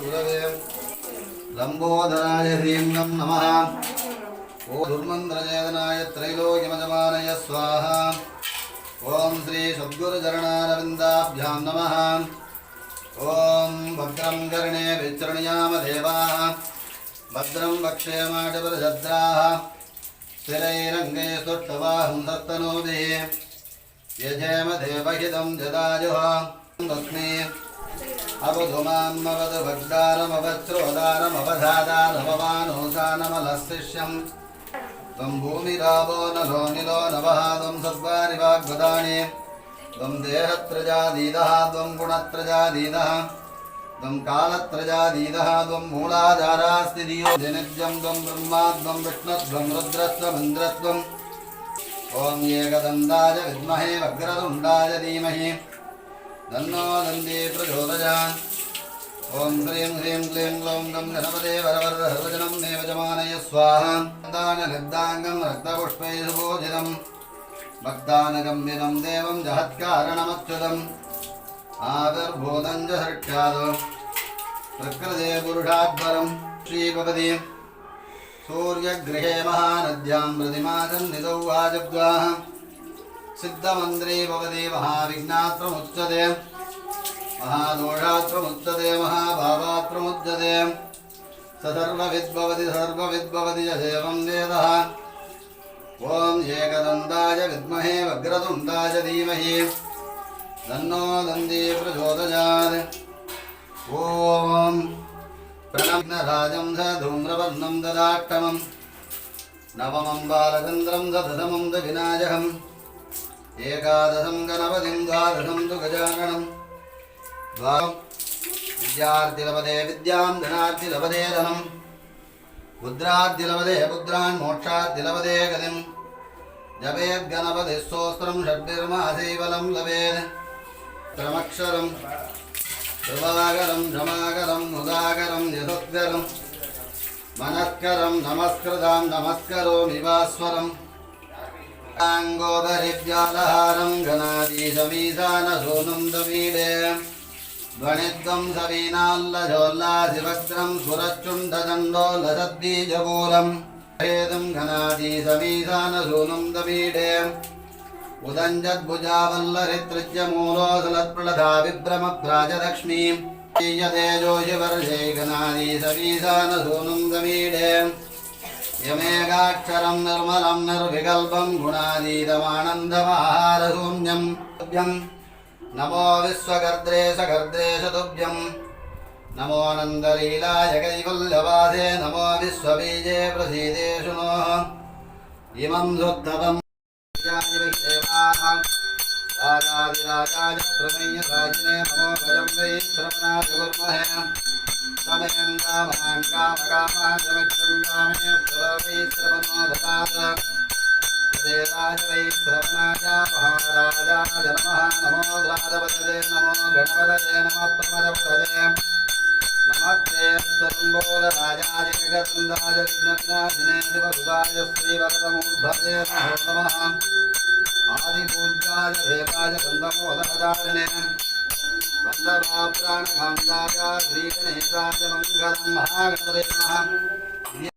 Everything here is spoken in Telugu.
गुरवे लम्बोदराय ह्रीं नमः। ॐ दुर्मन्त्रचेतनाय त्रैलोक्यमजमानय स्वाहा। ॐ श्री सद्गुरुचरणारविन्दाभ्यां नमः। ॐ भद्रं कर्णे विचरणयाम देवाः। भद्रं वक्षेमाटपरशद्राः स्थिरैरङ्गे स्तुष्टवाहं दत्तनोभिः यजेम देवहितं जदायुः लक्ष्मी अवधुमामवधु भग्दारमवस्रोदारमवधादारमवानोसानमलस्तिष्यम् त्वं भूमिरावो नलो निलो नवः त्वं सद्वारि वाग्वदानि त्वं देहत्रजादीदः, त्वं गुणत्रजादीदः। त्वं कालत्रजादीदः, त्वं मूलाधारास्ति धियो जनित्यं त्वं ब्रह्मा, त्वं विष्णुत्वं रुद्रत्वमिन्द्रत्वम् ॐ विद्महे धीमहि तन्नो नन्दी प्रचोदयात् ॐ ह्रीं ह्रीं क्लीं ग्लौं गं गणपते वरवरहर्वजनं देवजमानय स्वाहा दाननिर्दाङ्गं रक्तपुष्पैः सुपूजितं भक्तानगम्यनं देवं जहत्कारणमच्युतम् आविर्भूतं च सृक्षात् प्रकृते पुरुषाद्वरं श्रीपति सूर्यगृहे महानद्यां प्रतिमाचं निधौ वाजद्वाः सिद्धमन्त्रे भवति महाविघ्नात्रमुच्यते महादोषात्रमुच्यते महाभावात्रमुच्यते स सर्वविद्भवति सर्वविद्भवति देवं वेदः। ॐ एकदन्ताय विद्महे, वक्रतुण्डाय धीमहि। तन्नो दन्दी प्रचोदयात्। ॐ प्रणग्नराजं स धूम्रवर्णं ददाष्टमम् नवमं बालचन्द्रं स दशमं विनायकम्। ఏకాదశం గణపతింగాదశం తు గజాగణం ద్వారం విద్యార్థిలపదే విద్యాం ధనార్థిలపదే ధనం. ముద్రాద్దిలవదే పుత్రాన్ మోక్షాద్దిలవదే గతిం. జపేద్గణపతి స్తోత్రం షడ్భిర్మాశైవలం లవేద్ త్రమక్షరం త్రిభాగరం క్షమాకరం ముదాకరం యథోద్గరం మనస్కరం నమస్కృతాం నమస్కరోమి వాస్వరం. भास्वरम् ङ्गोपरिव्यालहारं घनादीशमीशानसूनुं दमीडे ध्वनिद्वं सवीनाल्लजोल्लासिवक्त्रं सुरच्चुण्डदण्डोलसद्बीजमूलं हेदं घनादीशमीशानसूनुं दमीडे उदञ्जद्भुजावल्लरितृज्यमूलोऽसलत्प्रलधा विभ्रमभ्राजलक्ष्मीं तेजोषिवर्षे घनादीशमीशानसूनुं दमीडे యమేగాక్షరం నిర్మలం నిర్వికల్పం గుణాదీతమానందమహారశూన్యం తుభ్యం నమో విశ్వగర్ద్రేశగర్ద్రేశతుభ్యం నమో నందలీలాయ కైవల్యవాసే నమో విశ్వబీజే ప్రసీదేషు నో ఇమం ధృద్ధవం రాజాదిరాజాయ ప్రణయ్య రాజనే నమో గజం వై శ్రవణాయ గుర్మహే సమయంగామాన్ కామకామాచమక్షం కామే సర్వై సర్వమోదతాద దేవాయ వై సర్వనాయ మహారాజాయ నమ నమో. ద్రాదపదే నమో గణపదే నమ ప్రమదపదే నమస్తే రంబోదరాజాయ జగదందాయ విఘ్నవినాశినే శివసుదాయ శ్రీవరదమూర్ధజే देवाय गन्धमोदकदारिणे वल्लभाप्राणकान्दाय श्रीगणेशाय मङ्गलं महागणपते नमः